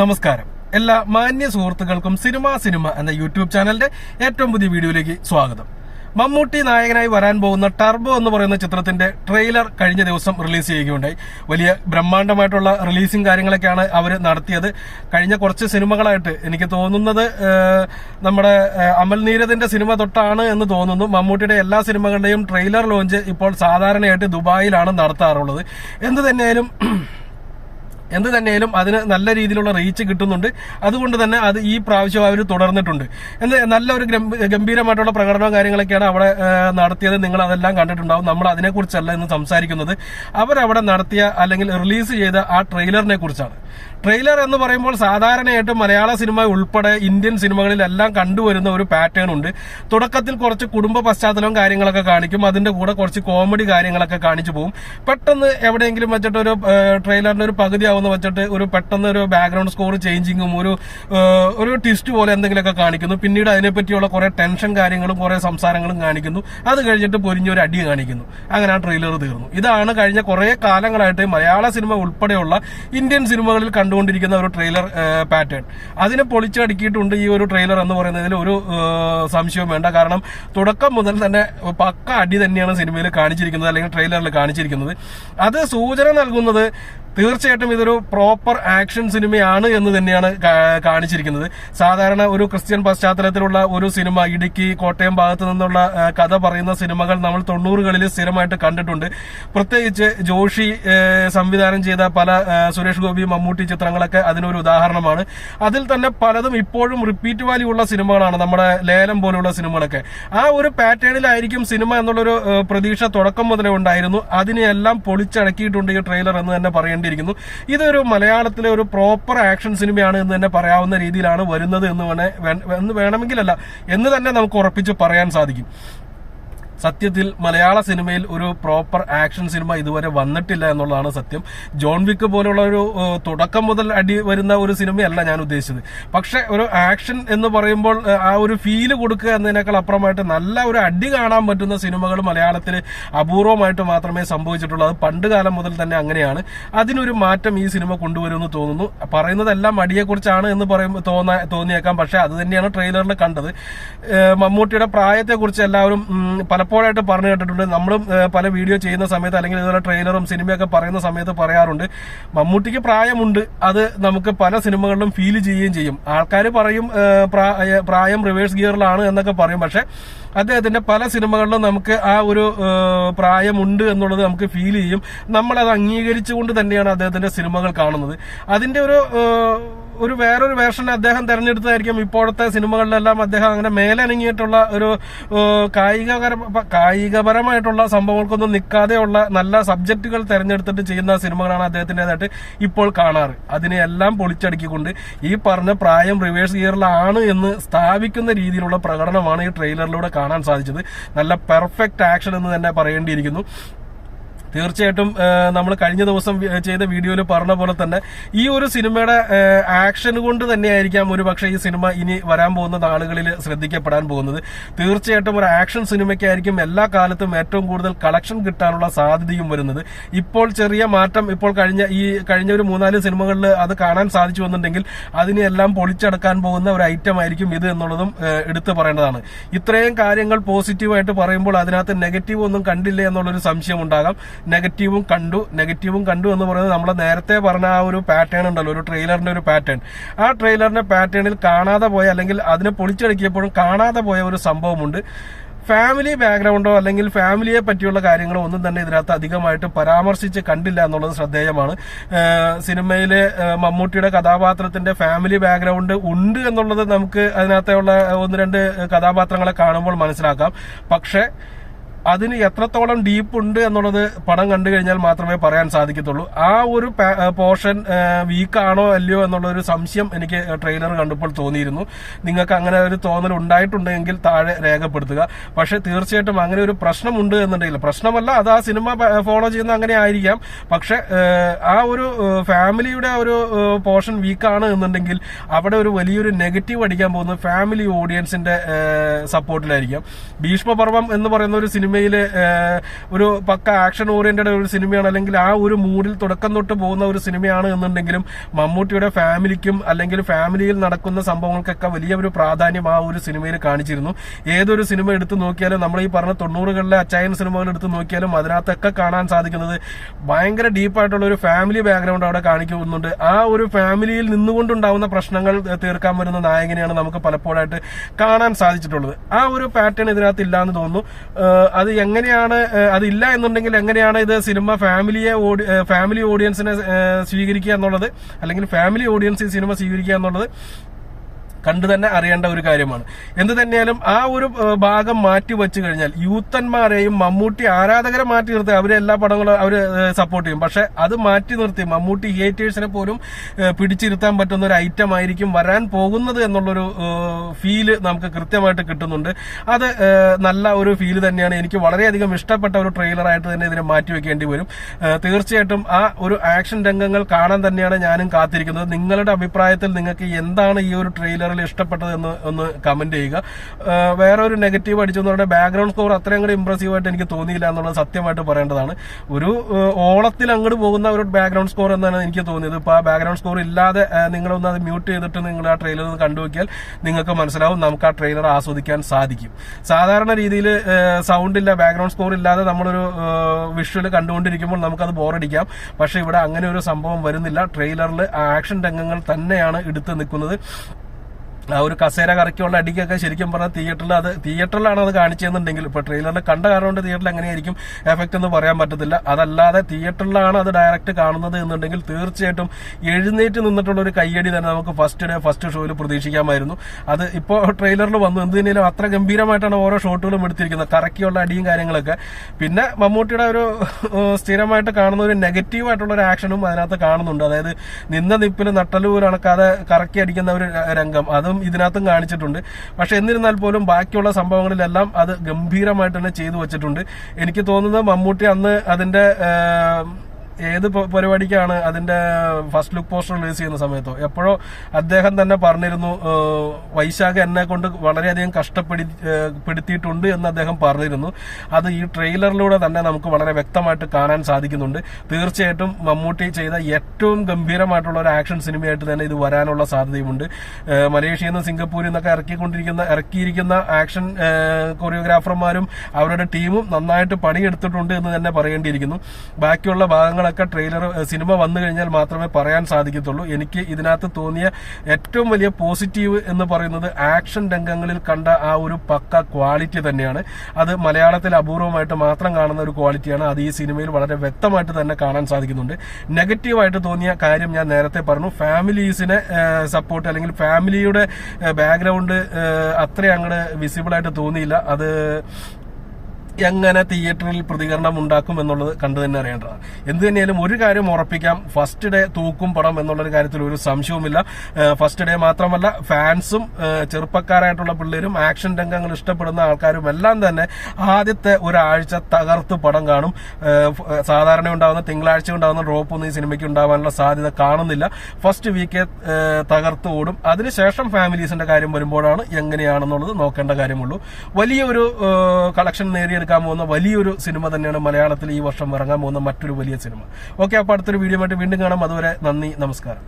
നമസ്കാരം. എല്ലാ മാന്യ സുഹൃത്തുക്കൾക്കും സിനിമ സിനിമ എന്ന യൂട്യൂബ് ചാനലിന്റെ ഏറ്റവും പുതിയ വീഡിയോയിലേക്ക് സ്വാഗതം. മമ്മൂട്ടി നായകനായി വരാൻ പോകുന്ന ടർബോ എന്ന് പറയുന്ന ചിത്രത്തിന്റെ ട്രെയിലർ കഴിഞ്ഞ ദിവസം റിലീസ് ചെയ്യുകയുണ്ടായി. വലിയ ബ്രഹ്മാണ്ഡമായിട്ടുള്ള റിലീസിംഗ് കാര്യങ്ങളൊക്കെയാണ് അവർ നടത്തിയത്. കഴിഞ്ഞ കുറച്ച് സിനിമകളായിട്ട് എനിക്ക് തോന്നുന്നത് നമ്മുടെ അമൽ നീരദിന്റെ സിനിമ തൊട്ടാണ് എന്ന് തോന്നുന്നു. മമ്മൂട്ടിയുടെ എല്ലാ സിനിമകളുടെയും ട്രെയിലർ ലോഞ്ച് ഇപ്പോൾ സാധാരണയായിട്ട് ദുബായിലാണ് നടത്താറുള്ളത്. എന്ത് തന്നെയായാലും എന്ത് തന്നെയാലും അതിന് നല്ല രീതിയിലുള്ള റീച്ച് കിട്ടുന്നുണ്ട്. അതുകൊണ്ട് തന്നെ അത് ഈ പ്രാവശ്യം അവർ തുടർന്നിട്ടുണ്ട്. എന്ത് നല്ല ഒരു ഗംഭ- ഗംഭീരമായിട്ടുള്ള പ്രകടനവും കാര്യങ്ങളൊക്കെയാണ് അവിടെ നടത്തിയത്. നിങ്ങൾ അതെല്ലാം കണ്ടിട്ടുണ്ടാവും. നമ്മൾ അതിനെക്കുറിച്ചല്ല ഇന്ന് സംസാരിക്കുന്നത്. അവരവിടെ നടത്തിയ അല്ലെങ്കിൽ റിലീസ് ചെയ്ത ആ ട്രെയിലറിനെ കുറിച്ചാണ്. ട്രെയിലർ എന്ന് പറയുമ്പോൾ സാധാരണയായിട്ട് മലയാള സിനിമ ഉൾപ്പെടെ ഇന്ത്യൻ സിനിമകളിലെല്ലാം കണ്ടുവരുന്ന ഒരു പാറ്റേൺ ഉണ്ട്. തുടക്കത്തിൽ കുറച്ച് കുടുംബ പശ്ചാത്തലവും കാര്യങ്ങളൊക്കെ കാണിക്കും. അതിന്റെ കൂടെ കുറച്ച് കോമഡി കാര്യങ്ങളൊക്കെ കാണിച്ചു പോകും പെട്ടെന്ന് എവിടെയെങ്കിലും വെച്ചിട്ട് ഒരു ട്രെയിലറിന്റെ ഒരു പകുതി ആവുന്ന വെച്ചിട്ട് ഒരു പെട്ടെന്ന് ഒരു ബാക്ക്ഗ്രൗണ്ട് സ്കോർ ചേഞ്ചിങ്ങും ഒരു ഒരു ട്വിസ്റ്റ് പോലെ എന്തെങ്കിലുമൊക്കെ കാണിക്കുന്നു. പിന്നീട് അതിനെപ്പറ്റിയുള്ള കുറെ ടെൻഷൻ കാര്യങ്ങളും കുറെ സംസാരങ്ങളും കാണിക്കുന്നു. അത് കഴിഞ്ഞിട്ട് പൊരിഞ്ഞൊരു അടി കാണിക്കുന്നു. അങ്ങനെ ആ ട്രെയിലർ തീർന്നു. ഇതാണ് കഴിഞ്ഞ കുറെ കാലങ്ങളായിട്ട് മലയാള സിനിമ ഉൾപ്പെടെയുള്ള ഇന്ത്യൻ സിനിമകളിൽ കണ്ടുകൊണ്ടിരിക്കുന്ന ഒരു ട്രെയിലർ പാറ്റേൺ അതിനെ പൊളിച്ചടുക്കിയിട്ടുണ്ട് ഈ ഒരു ട്രെയിലർ എന്ന് പറയുന്നതിൽ ഒരു സംശയവും വേണ്ട. കാരണം തുടക്കം മുതൽ തന്നെ പക്ക അടി തന്നെയാണ് സിനിമയിൽ കാണിച്ചിരിക്കുന്നത് അല്ലെങ്കിൽ ട്രെയിലറിൽ കാണിച്ചിരിക്കുന്നത്. അത് സൂചന നൽകുന്നത് തീർച്ചയായിട്ടും ഇതൊരു പ്രോപ്പർ ആക്ഷൻ സിനിമയാണ് എന്ന് തന്നെയാണ് കാണിച്ചിരിക്കുന്നത്. സാധാരണ ഒരു ക്രിസ്ത്യൻ പശ്ചാത്തലത്തിലുള്ള ഒരു സിനിമ ഇടുക്കി കോട്ടയം ഭാഗത്ത് നിന്നുള്ള കഥ പറയുന്ന സിനിമകൾ നമ്മൾ തൊണ്ണൂറുകളിൽ സ്ഥിരമായിട്ട് കണ്ടിട്ടുണ്ട്. പ്രത്യേകിച്ച് ജോഷി സംവിധാനം ചെയ്ത പല സുരേഷ് ഗോപി മമ്മൂട്ടി ചിത്രങ്ങളൊക്കെ അതിനൊരു ഉദാഹരണമാണ്. അതിൽ തന്നെ പലതും ഇപ്പോഴും റിപ്പീറ്റ് വാല്യൂ ഉള്ള സിനിമകളാണ് നമ്മുടെ ലേലം പോലുള്ള സിനിമകളൊക്കെ. ആ ഒരു പാറ്റേണിലായിരിക്കും സിനിമ എന്നുള്ളൊരു പ്രതീക്ഷ തുടക്കം മുതലേ ഉണ്ടായിരുന്നു. അതിനെല്ലാം പൊളിച്ചടക്കിയിട്ടുണ്ട് ഈ ട്രെയിലർ എന്ന് തന്നെ പറയേണ്ടിയിരിക്കുന്നു. ഇതൊരു മലയാളത്തിലെ ഒരു പ്രോപ്പർ ആക്ഷൻ സിനിമയാണ് എന്ന് തന്നെ പറയാവുന്ന രീതിയിലാണ് വരുന്നത് എന്ന് വേണമെങ്കിലല്ല എന്ന് തന്നെ നമുക്ക് ഉറപ്പിച്ച് പറയാൻ സാധിക്കും. സത്യത്തിൽ മലയാള സിനിമയിൽ ഒരു പ്രോപ്പർ ആക്ഷൻ സിനിമ ഇതുവരെ വന്നിട്ടില്ല എന്നുള്ളതാണ് സത്യം. ജോൺ വിക്ക് പോലുള്ള ഒരു തുടക്കം മുതൽ അടി വരുന്ന ഒരു സിനിമയല്ല ഞാൻ ഉദ്ദേശിച്ചത്. പക്ഷെ ഒരു ആക്ഷൻ എന്ന് പറയുമ്പോൾ ആ ഒരു ഫീൽ കൊടുക്കുക എന്നതിനേക്കാൾ അപ്പുറമായിട്ട് നല്ല ഒരു അടി കാണാൻ പറ്റുന്ന സിനിമകൾ മലയാളത്തിൽ അപൂർവമായിട്ട് മാത്രമേ സംഭവിച്ചിട്ടുള്ളൂ. അത് പണ്ട് കാലം മുതൽ തന്നെ അങ്ങനെയാണ്. അതിനൊരു മാറ്റം ഈ സിനിമ കൊണ്ടുവരുമെന്ന് തോന്നുന്നു. പറയുന്നതെല്ലാം അടിയെക്കുറിച്ചാണ് എന്ന് പറയുമ്പോൾ തോന്നാ തോന്നിയേക്കാം. പക്ഷെ അത് തന്നെയാണ് ട്രെയിലറിൽ കണ്ടത്. മമ്മൂട്ടിയുടെ പ്രായത്തെക്കുറിച്ച് എല്ലാവരും ഉം, പലപ്പോഴായിട്ട് പറഞ്ഞു കേട്ടിട്ടുണ്ട്. നമ്മൾ പല വീഡിയോ ചെയ്യുന്ന സമയത്ത് അല്ലെങ്കിൽ ഇതുപോലെ ട്രെയിലറും സിനിമയൊക്കെ പറയുന്ന സമയത്ത് പറയാറുണ്ട് മമ്മൂട്ടിക്ക് പ്രായമുണ്ട് അത് നമുക്ക് പല സിനിമകളിലും ഫീൽ ചെയ്യുകയും ചെയ്യും. ആൾക്കാർ പറയും പ്രായം റിവേഴ്സ് ഗിയറിലാണ് എന്നൊക്കെ പറയും. പക്ഷെ അദ്ദേഹത്തിന്റെ പല സിനിമകളിലും നമുക്ക് ആ ഒരു പ്രായമുണ്ട് എന്നുള്ളത് നമുക്ക് ഫീൽ ചെയ്യും. നമ്മളത് അംഗീകരിച്ചുകൊണ്ട് തന്നെയാണ് അദ്ദേഹത്തിന്റെ സിനിമകൾ കാണുന്നത്. അതിന്റെ ഒരു ഒരു വേറൊരു വേർഷൻ അദ്ദേഹം തെരഞ്ഞെടുത്തതായിരിക്കും. ഇപ്പോഴത്തെ സിനിമകളിലെല്ലാം അദ്ദേഹം അങ്ങനെ മേലനങ്ങിയിട്ടുള്ള ഒരു കായികപര കായികപരമായിട്ടുള്ള സംഭവങ്ങൾക്കൊന്നും നിൽക്കാതെയുള്ള നല്ല സബ്ജക്റ്റുകൾ തെരഞ്ഞെടുത്തിട്ട് ചെയ്യുന്ന സിനിമകളാണ് അദ്ദേഹത്തിന്റെതായിട്ട് ഇപ്പോൾ കാണാറ്. അതിനെയെല്ലാം പൊളിച്ചടുക്കിക്കൊണ്ട് ഈ പറഞ്ഞ പ്രായം റിവേഴ്സ് ഗിയറിലാണ് എന്ന് സ്ഥാപിക്കുന്ന രീതിയിലുള്ള പ്രകടനമാണ് ഈ ട്രെയിലറിലൂടെ കാണാൻ സാധിച്ചത്. നല്ല പെർഫെക്റ്റ് ആക്ഷൻ എന്ന് തന്നെ പറയേണ്ടിയിരിക്കുന്നു. തീർച്ചയായിട്ടും നമ്മൾ കഴിഞ്ഞ ദിവസം ചെയ്ത വീഡിയോയിൽ പറഞ്ഞ പോലെ തന്നെ ഈ ഒരു സിനിമയുടെ ആക്ഷൻ കൊണ്ട് തന്നെയായിരിക്കാം ഒരു പക്ഷേ ഈ സിനിമ ഇനി വരാൻ പോകുന്ന നാളുകളിൽ ശ്രദ്ധിക്കപ്പെടാൻ പോകുന്നത്. തീർച്ചയായിട്ടും ഒരു ആക്ഷൻ സിനിമയ്ക്കായിരിക്കും എല്ലാ കാലത്തും ഏറ്റവും കൂടുതൽ കളക്ഷൻ കിട്ടാനുള്ള സാധ്യതയും വരുന്നത്. ഇപ്പോൾ ചെറിയ മാറ്റം ഇപ്പോൾ കഴിഞ്ഞ ഈ കഴിഞ്ഞ ഒരു മൂന്നാൽ സിനിമകളിൽ അത് കാണാൻ സാധിച്ചു വന്നിട്ടുണ്ടെങ്കിൽ അതിനെല്ലാം പൊളിച്ചടക്കാൻ പോകുന്ന ഒരു ഐറ്റം ആയിരിക്കും ഇത് എന്നുള്ളതും എടുത്തു പറയേണ്ടതാണ്. ഇത്രയും കാര്യങ്ങൾ പോസിറ്റീവായിട്ട് പറയുമ്പോൾ അതിനകത്ത് നെഗറ്റീവ് ഒന്നും കണ്ടില്ല എന്നുള്ളൊരു സംശയം ഉണ്ടാകാം. നെഗറ്റീവും കണ്ടു നെഗറ്റീവും കണ്ടു എന്ന് പറയുന്നത് നമ്മൾ നേരത്തെ പറഞ്ഞ ആ ഒരു പാറ്റേൺ ഉണ്ടല്ലോ ഒരു ട്രെയിലറിന്റെ ഒരു പാറ്റേൺ ആ ട്രെയിലറിന്റെ പാറ്റേണിൽ കാണാതെ പോയ അല്ലെങ്കിൽ അതിനെ പൊളിച്ചടുക്കിയപ്പോഴും കാണാതെ പോയ ഒരു സംഭവമുണ്ട്. ഫാമിലി ബാക്ക്ഗ്രൗണ്ടോ അല്ലെങ്കിൽ ഫാമിലിയെ പറ്റിയുള്ള കാര്യങ്ങളോ ഒന്നും തന്നെ ഇതിനകത്ത് അധികമായിട്ട് പരാമർശിച്ച് കണ്ടില്ല എന്നുള്ളത് ശ്രദ്ധേയമാണ്. സിനിമയിലെ മമ്മൂട്ടിയുടെ കഥാപാത്രത്തിന്റെ ഫാമിലി ബാക്ക്ഗ്രൗണ്ട് ഉണ്ട് എന്നുള്ളത് നമുക്ക് അതിനകത്തുള്ള ഒന്ന് രണ്ട് കഥാപാത്രങ്ങളെ കാണുമ്പോൾ മനസ്സിലാക്കാം. പക്ഷേ അതിന് എത്രത്തോളം ഡീപ്പ് ഉണ്ട് എന്നുള്ളത് പടം കണ്ടു കഴിഞ്ഞാൽ മാത്രമേ പറയാൻ സാധിക്കത്തുള്ളൂ. ആ ഒരു പോർഷൻ വീക്കാണോ അല്ലയോ എന്നുള്ള ഒരു സംശയം എനിക്ക് ട്രെയിലർ കണ്ടപ്പോൾ തോന്നിയിരുന്നു. നിങ്ങൾക്ക് അങ്ങനെ ഒരു തോന്നൽ ഉണ്ടായിട്ടുണ്ടെങ്കിൽ താഴെ രേഖപ്പെടുത്തുക. പക്ഷെ തീർച്ചയായിട്ടും അങ്ങനെ ഒരു പ്രശ്നമുണ്ട് എന്നുണ്ടെങ്കിൽ പ്രശ്നമല്ല അത് ആ സിനിമ ഫോളോ ചെയ്യുന്ന അങ്ങനെ ആയിരിക്കാം. പക്ഷെ ആ ഒരു ഫാമിലിയുടെ ഒരു പോർഷൻ വീക്കാണ് എന്നുണ്ടെങ്കിൽ അവിടെ ഒരു വലിയൊരു നെഗറ്റീവ് അടിക്കാൻ പോകുന്നത് ഫാമിലി ഓഡിയൻസിന്റെ സപ്പോർട്ടിലായിരിക്കാം ഭീഷ്മപർവം എന്ന് പറയുന്ന ഒരു സിനിമ സിനിമയിൽ ഒരു പക്ക ആക്ഷൻ ഓറിയന്റഡ് ഒരു സിനിമയാണ് അല്ലെങ്കിൽ ആ ഒരു മൂഡിൽ തുടക്കം തൊട്ട് പോകുന്ന ഒരു സിനിമയാണ് എന്നുണ്ടെങ്കിലും മമ്മൂട്ടിയുടെ ഫാമിലിക്കും അല്ലെങ്കിൽ ഫാമിലിയിൽ നടക്കുന്ന സംഭവങ്ങൾക്കൊക്കെ വലിയ ഒരു പ്രാധാന്യം ആ ഒരു സിനിമയിൽ കാണിച്ചിരുന്നു. ഏതൊരു സിനിമ എടുത്തു നോക്കിയാലും നമ്മൾ ഈ പറഞ്ഞ തൊണ്ണൂറുകളിലെ അച്ചായൻ സിനിമകൾ എടുത്തു നോക്കിയാലും അതിനകത്തൊക്കെ കാണാൻ സാധിക്കുന്നത് ഭയങ്കര ഡീപ്പായിട്ടുള്ള ഒരു ഫാമിലി ബാക്ക്ഗ്രൗണ്ട് അവിടെ കാണിക്കുന്നുണ്ട്. ആ ഒരു ഫാമിലിയിൽ നിന്നുകൊണ്ടുണ്ടാവുന്ന പ്രശ്നങ്ങൾ തീർക്കാൻ വരുന്ന നായകനെയാണ് നമുക്ക് പലപ്പോഴായിട്ട് കാണാൻ സാധിച്ചിട്ടുള്ളത്. ആ ഒരു പാറ്റേൺ ഇതിനകത്ത് ഇല്ലാന്ന് തോന്നുന്നു. അത് എങ്ങനെയാണ് അതില്ല എന്നുണ്ടെങ്കിൽ എങ്ങനെയാണ് ഇത് സിനിമ ഫാമിലിയെ ഫാമിലി ഓഡിയൻസിനെ സ്വീകരിക്കുക എന്നുള്ളത് അല്ലെങ്കിൽ ഫാമിലി ഓഡിയൻസ് ഈ സിനിമ സ്വീകരിക്കുക എന്നുള്ളത് കണ്ടു തന്നെ അറിയേണ്ട ഒരു കാര്യമാണ്. എന്ത് തന്നെയാലും ആ ഒരു ഭാഗം മാറ്റി വെച്ചു കഴിഞ്ഞാൽ യൂത്തന്മാരെയും മമ്മൂട്ടി ആരാധകരെ മാറ്റി നിർത്തി അവരെ എല്ലാ പടങ്ങളും അവർ സപ്പോർട്ട് ചെയ്യും. പക്ഷെ അത് മാറ്റി നിർത്തി മമ്മൂട്ടി ഹേറ്റേഴ്സിനെ പോലും പിടിച്ചിരുത്താൻ പറ്റുന്ന ഒരു ഐറ്റം ആയിരിക്കും വരാൻ പോകുന്നത് എന്നുള്ളൊരു ഫീൽ നമുക്ക് കൃത്യമായിട്ട് കിട്ടുന്നുണ്ട്. അത് നല്ല ഒരു ഫീൽ തന്നെയാണ്. എനിക്ക് വളരെയധികം ഇഷ്ടപ്പെട്ട ഒരു ട്രെയിലറായിട്ട് തന്നെ ഇതിനെ മാറ്റി വെക്കേണ്ടി വരും. തീർച്ചയായിട്ടും ആ ഒരു ആക്ഷൻ രംഗങ്ങൾ കാണാൻ തന്നെയാണ് ഞാനും കാത്തിരിക്കുന്നത്. നിങ്ങളുടെ അഭിപ്രായത്തിൽ നിങ്ങൾക്ക് എന്താണ് ഈ ഒരു ട്രെയിലറിൽ ഇഷ്ടപ്പെട്ടത് എന്ന് ഒന്ന് കമന്റ് ചെയ്യുക. വേറെ ഒരു നെഗറ്റീവ് അടിച്ചെന്ന് ബാക്ക്ഗ്രൗണ്ട് സ്കോർ അത്രയും കൂടി ഇമ്പ്രസീവ് ആയിട്ട് എനിക്ക് തോന്നിയില്ല എന്നുള്ളത് സത്യമായിട്ട് പറയേണ്ടതാണ്. ഒരു ഓളത്തിൽ അങ്ങോട്ട് പോകുന്ന ഒരു ബാക്ക്ഗ്രൗണ്ട് സ്കോർ എന്നാണ് എനിക്ക് തോന്നിയത്. ഇപ്പൊ ആ ബാക്ക്ഗ്രൗണ്ട് സ്കോർ ഇല്ലാതെ നിങ്ങളൊന്ന് അത് മ്യൂട്ട് ചെയ്തിട്ട് നിങ്ങൾ ആ ട്രെയിലർ ഒന്ന് കണ്ടുനോക്കിയാൽ നിങ്ങൾക്ക് മനസ്സിലാവും നമുക്ക് ആ ട്രെയിലർ ആസ്വദിക്കാൻ സാധിക്കും. സാധാരണ രീതിയിൽ സൗണ്ട് ഇല്ല ബാക്ക്ഗ്രൗണ്ട് സ്കോർ ഇല്ലാതെ നമ്മളൊരു വിഷ്വൽ കണ്ടുകൊണ്ടിരിക്കുമ്പോൾ നമുക്കത് ബോറടിക്കാം പക്ഷെ ഇവിടെ അങ്ങനെ ഒരു സംഭവം വരുന്നില്ല. ട്രെയിലറിൽ ആക്ഷൻ രംഗങ്ങൾ തന്നെയാണ് എടുത്ത് നിൽക്കുന്നത്. ആ ഒരു കസേര കറക്കിയുള്ള അടിക്കൊക്കെ ശരിക്കും പറഞ്ഞാൽ തിയേറ്ററിൽ അത് തിയേറ്ററിലാണ് അത് കാണിച്ചതെന്നുണ്ടെങ്കിൽ ഇപ്പൊ ട്രെയിലറിൽ കണ്ട കാരണം കൊണ്ട് തിയേറ്ററിൽ എങ്ങനെയായിരിക്കും എഫക്റ്റ് എന്ന് പറയാൻ പറ്റത്തില്ല. അതല്ലാതെ തിയേറ്ററിലാണ് അത് ഡയറക്റ്റ് കാണുന്നത് എന്നുണ്ടെങ്കിൽ തീർച്ചയായിട്ടും എഴുന്നേറ്റ് നിന്നിട്ടുള്ള ഒരു കയ്യടി തന്നെ നമുക്ക് ഫസ്റ്റ് ഡേ ഫസ്റ്റ് ഷോയിൽ പ്രതീക്ഷിക്കാമായിരുന്നു. അത് ഇപ്പോൾ ട്രെയിലറിൽ വന്നു. എന്ത് തന്നെയാലും അത്ര ഗംഭീരമായിട്ടാണ് ഓരോ ഷോട്ടുകളും എടുത്തിരിക്കുന്നത്. കറക്കിയുള്ള അടിയും കാര്യങ്ങളൊക്കെ. പിന്നെ മമ്മൂട്ടിയുടെ ഒരു സ്ഥിരമായിട്ട് കാണുന്ന ഒരു നെഗറ്റീവ് ആയിട്ടുള്ള ഒരു ആക്ഷനും അതിനകത്ത് കാണുന്നുണ്ട്. അതായത് നിന്ന നിപ്പിൽ നട്ടലുപോലും അണക്കാതെ കറക്കി അടിക്കുന്ന ഒരു രംഗം. അതും ഇതിനകത്തും കാണിച്ചിട്ടുണ്ട്. പക്ഷെ എന്നിരുന്നാൽ പോലും ബാക്കിയുള്ള സംഭവങ്ങളിലെല്ലാം അത് ഗംഭീരമായിട്ട് തന്നെ ചെയ്തു വെച്ചിട്ടുണ്ട്. എനിക്ക് തോന്നുന്നത് മമ്മൂട്ടി അന്ന് അതിന്റെ ഏത് പരിപാടിക്കാണ് അതിന്റെ ഫസ്റ്റ് ലുക്ക് പോസ്റ്റർ റിലീസ് ചെയ്യുന്ന സമയത്തോ? എപ്പോഴോ അദ്ദേഹം തന്നെ പറഞ്ഞിരുന്നു വൈശാഖ എന്നെ കൊണ്ട് വളരെയധികം കഷ്ടപ്പെടു പെടുത്തിയിട്ടുണ്ട് എന്ന് അദ്ദേഹം പറഞ്ഞിരുന്നു. അത് ഈ ട്രെയിലറിലൂടെ തന്നെ നമുക്ക് വളരെ വ്യക്തമായിട്ട് കാണാൻ സാധിക്കുന്നുണ്ട്. തീർച്ചയായിട്ടും മമ്മൂട്ടി ചെയ്ത ഏറ്റവും ഗംഭീരമായിട്ടുള്ള ഒരു ആക്ഷൻ സിനിമയായിട്ട് തന്നെ ഇത് വരാനുള്ള സാധ്യതയുമുണ്ട്. മലേഷ്യയിൽ നിന്ന് സിംഗപ്പൂരിൽ നിന്നൊക്കെ ഇറക്കിക്കൊണ്ടിരിക്കുന്ന ഇറക്കിയിരിക്കുന്ന ആക്ഷൻ കൊറിയോഗ്രാഫർമാരും അവരുടെ ടീമും നന്നായിട്ട് പണിയെടുത്തിട്ടുണ്ട് എന്ന് തന്നെ പറയേണ്ടിയിരിക്കുന്നു. ബാക്കിയുള്ള ഭാഗങ്ങളൊക്കെ ട്രെയിലർ സിനിമ വന്നു കഴിഞ്ഞാൽ മാത്രമേ പറയാൻ സാധിക്കത്തുള്ളൂ. എനിക്ക് ഇതിനകത്ത് തോന്നിയ ഏറ്റവും വലിയ പോസിറ്റീവ് എന്ന് പറയുന്നത് ആക്ഷൻ രംഗങ്ങളിൽ കണ്ട ആ ഒരു പക്ക ക്വാളിറ്റി തന്നെയാണ്. അത് മലയാളത്തിൽ അപൂർവമായിട്ട് മാത്രം കാണുന്ന ഒരു ക്വാളിറ്റിയാണ്. അത് ഈ സിനിമയിൽ വളരെ വ്യക്തമായിട്ട് തന്നെ കാണാൻ സാധിക്കുന്നുണ്ട്. നെഗറ്റീവായിട്ട് തോന്നിയ കാര്യം ഞാൻ നേരത്തെ പറഞ്ഞു. ഫാമിലീസിനെ സപ്പോർട്ട് അല്ലെങ്കിൽ ഫാമിലിയുടെ ബാക്ക്ഗ്രൗണ്ട് അത്ര അങ്ങോട്ട് വിസിബിൾ ആയിട്ട് തോന്നിയില്ല. അത് എങ്ങനെ തിയേറ്ററിൽ പ്രതികരണം ഉണ്ടാക്കും എന്നുള്ളത് കണ്ടു തന്നെ അറിയേണ്ടതാണ് എന്ത് തന്നെയാലും ഒരു കാര്യം ഉറപ്പിക്കാം. ഫസ്റ്റ് ഡേ തൂക്കും പടം എന്നുള്ളൊരു കാര്യത്തിൽ ഒരു സംശയവുമില്ല. ഫസ്റ്റ് ഡേ മാത്രമല്ല ഫാൻസും ചെറുപ്പക്കാരായിട്ടുള്ള പിള്ളേരും ആക്ഷൻ രംഗങ്ങൾ ഇഷ്ടപ്പെടുന്ന ആൾക്കാരും എല്ലാം തന്നെ ആദ്യത്തെ ഒരാഴ്ച തകർത്ത് പടം കാണും. സാധാരണ ഉണ്ടാകുന്ന തിങ്കളാഴ്ച ഉണ്ടാകുന്ന ഡ്രോപ്പ് ഒന്നും ഈ സിനിമയ്ക്ക് ഉണ്ടാവാനുള്ള സാധ്യത കാണുന്നില്ല. ഫസ്റ്റ് വീക്ക് തകർത്ത് ഓടും. അതിനുശേഷം ഫാമിലീസിന്റെ കാര്യം വരുമ്പോഴാണ് എങ്ങനെയാണെന്നുള്ളത് നോക്കേണ്ട കാര്യമുള്ളൂ. വലിയൊരു കളക്ഷൻ നേടിയെടുക്കാൻ പോകുന്ന വലിയൊരു സിനിമ തന്നെയാണ് മലയാളത്തിൽ ഈ വർഷം ഇറങ്ങാൻ പോകുന്ന മറ്റൊരു വലിയ സിനിമ. ഓക്കെ അപ്പോൾ അടുത്തൊരു വീഡിയോ ആയിട്ട് വീണ്ടും കാണാം. അതുവരെ നന്ദി നമസ്കാരം.